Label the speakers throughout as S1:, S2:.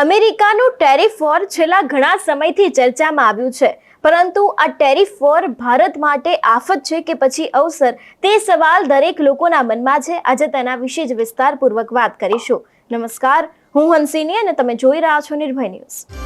S1: અમેરિકાનું tariff war છેલ્લા ઘણા સમયથી ચર્ચામાં આવ્યું છે. પરંતુ આ ટેરિફ વોર ભારત માટે આફત છે કે પછી અવસર? તે સવાલ દરેક લોકોના મનમાં છે. આજે તેના વિશે જ વિસ્તારપૂર્વક વાત કરીશું. નમસ્કાર, હું હંસિની અને તમે જોઈ રહ્યા છો નિર્ભય ન્યૂઝ.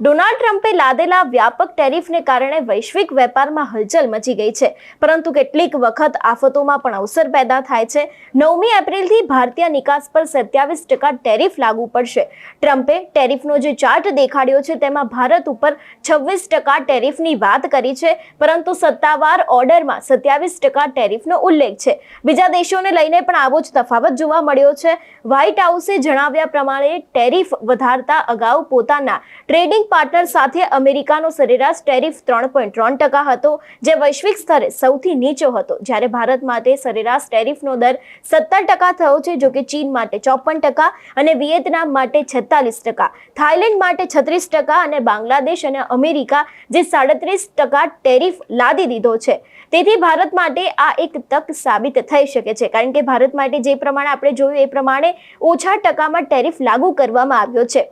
S1: ડોનાલ્ડ ટ્રમ્પે લાદેલા વ્યાપક ટેરિફને કારણે વૈશ્વિક વેપારમાં હલચલ મચી ગઈ છે. પરંતુ કેટલીક વખત આફતોમાં પણ અવસર પેદા થાય છે. નવમી એપ્રિલથી ભારતીય નિકાસ પર સત્યાવીસ ટકા ટેરિફ લાગુ પડશે. ટ્રમ્પે ટેરિફનો જે ચાર્ટ દેખાડ્યો છે તેમાં ભારત ઉપર છવ્વીસ ટકા ટેરિફની વાત કરી છે, પરંતુ સત્તાવાર ઓર્ડરમાં સત્યાવીસ ટકા ટેરિફનો ઉલ્લેખ છે. બીજા દેશોને લઈને પણ આવો જ તફાવત જોવા મળ્યો છે. વ્હાઇટ હાઉસે જણાવ્યા પ્રમાણે ટેરિફ વધારતા અગાઉ પોતાના ટ્રેડિંગ પાર્ટનર સાથે અમેરિકાનો સરેરાશ ટેરિફ ત્રણ પોઈન્ટ ત્રણ ટકા હતો, જે વૈશ્વિક સ્તરે સૌથી નીચો હતો. જ્યારે ભારત માટે સરેરાશ ટેરિફનો દર સત્તર ટકા થયો છે, જો કે ચીન માટે ચોપન ટકા અને વિયેતનામ માટે છેતાલીસ ટકા. થાઇલેન્ડ માટે છત્રીસ ટકા અને બાંગ્લાદેશ અને અમેરિકા જે સાડત્રીસ ટકા ટેરિફ લાદી દીધો છે. તેથી ભારત માટે આ એક તક સાબિત થઈ શકે છે. કારણ કે ભારત માટે જે પ્રમાણે આપણે જોયું, એ પ્રમાણે ઓછા ટકામાં ટેરિફ લાગુ કરવામાં આવ્યો છે.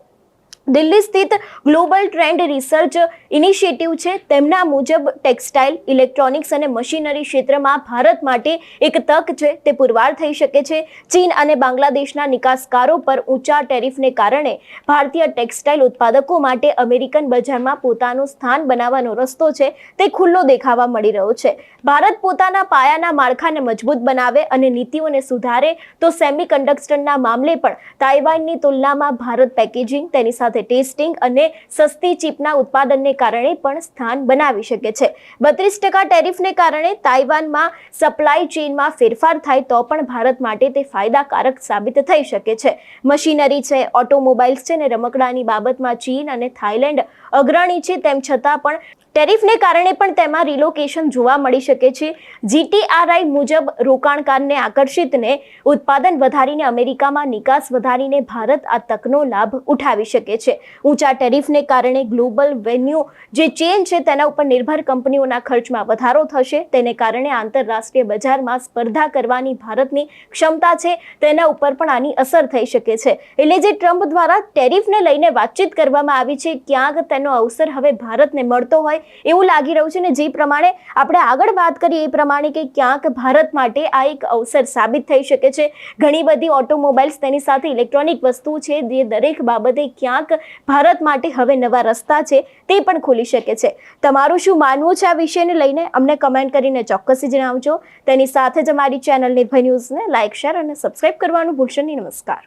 S1: દિલ્હી સ્થિત ગ્લોબલ ટ્રેન્ડ રિસર્ચ ઇનિશિયેટિવ છે. તેમના મુજબ ટેક્સટાઇલ, ઇલેક્ટ્રોનિક્સ અને મશીનરી ક્ષેત્રમાં ભારત માટે એક તક છે. તે પુરવાર થઈ શકે છે. ચીન અને બાંગ્લાદેશના નિકાસકારો પર ઊંચા ટેરિફને કારણે ભારતીય ટેક્સટાઇલ ઉત્પાદકો માટે અમેરિકન બજારમાં પોતાનું સ્થાન બનાવવાનો રસ્તો છે. તે ખુલ્લો દેખાવા મળી રહ્યો છે. ભારત પોતાના પાયાના માળખાને મજબૂત બનાવે અને નીતિઓને સુધારે તો સેમી કંડક્ટરના મામલે પણ તાઇવાનની તુલનામાં ભારત પેકેજિંગ તેની સાથે ટેસ્ટિંગ અને સસ્તી ચીપના ઉત્પાદનને કારણે પણ સ્થાન બનાવી શકે છે. બત્રીસ ટકા ટેરિફને કારણે તાઇવાનમાં સપ્લાય ચેઇનમાં ફેરફાર થાય તો પણ ભારત માટે તે ફાયદાકારક સાબિત થઈ શકે છે. મશીનરી છે ઓટોમોબાઈલ્સ છે ને રમકડાની બાબતમાં ચીન અને થાઇલેન્ડ અગ્રણી છે તેમ છતાં પણ ટેરિફને કારણે પણ તેમાં રિલોકેશન જોવા મળી શકે છે. જીટીઆરઆઈ મુજબ રોકાણકારને આકર્ષિતને ઉત્પાદન વધારીને અમેરિકામાં નિકાસ વધારીને ભારત આ તકનો લાભ ઉઠાવી શકે છે. ઊંચા ટેરિફને કારણે ગ્લોબલ વેન્યુ જે ચેન છે તેના ઉપર નિર્ભર કંપનીઓના ખર્ચમાં વધારો થશે. તેને કારણે આંતરરાષ્ટ્રીય બજારમાં સ્પર્ધા કરવાની ભારતની ક્ષમતા છે તેના ઉપર પણ આની અસર થઈ શકે છે. એટલે જે ટ્રમ્પ દ્વારા ટેરિફને લઈને વાતચીત કરવામાં આવી છે, ક્યાંક તેનો અવસર હવે ભારતને મળતો હોય એવું લાગી રહ્યું છે ને જે પ્રમાણે આપણે આગળ વાત કરીએ એ પ્રમાણે કે ક્યાંક ભારત માટે આ એક અવસર સાબિત થઈ શકે છે. ઘણી બધી ઓટોમોબાઈલ્સ તેની સાથે ઇલેક્ટ્રોનિક વસ્તુ છે, જે દરેક બાબતે ક્યાંક ભારત માટે હવે નવા રસ્તા છે તે પણ ખુલી શકે છે. તમારું શું માનવું છે આ વિષયને લઈને? અમને કમેન્ટ કરીને ચોક્કસથી જણાવજો. તેની સાથે જ અમારી ચેનલ નિર્ભય ન્યૂઝને લાઇક શેર અને સબસ્ક્રાઇબ કરવાનું ભૂલશો નહીં. નમસ્કાર.